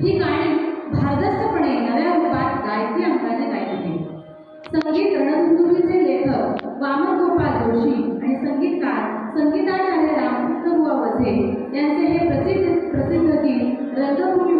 ही गाणी भारदस्तपणे नव्या रूपात गायकी अंकाने गायली संगीत रणधुंदुरीचे लेखक वामन गोपाल जोशी आणि संगीतकार संगीताचार्य रामकृष्ण बुवा वझे यांचे हे प्रसिद्ध प्रसिद्ध गीत रंगभूमी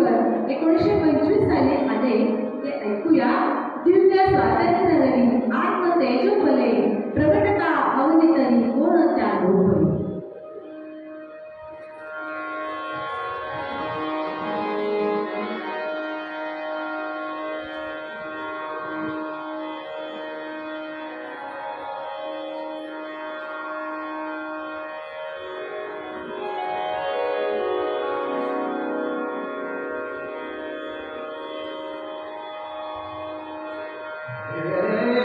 Amen.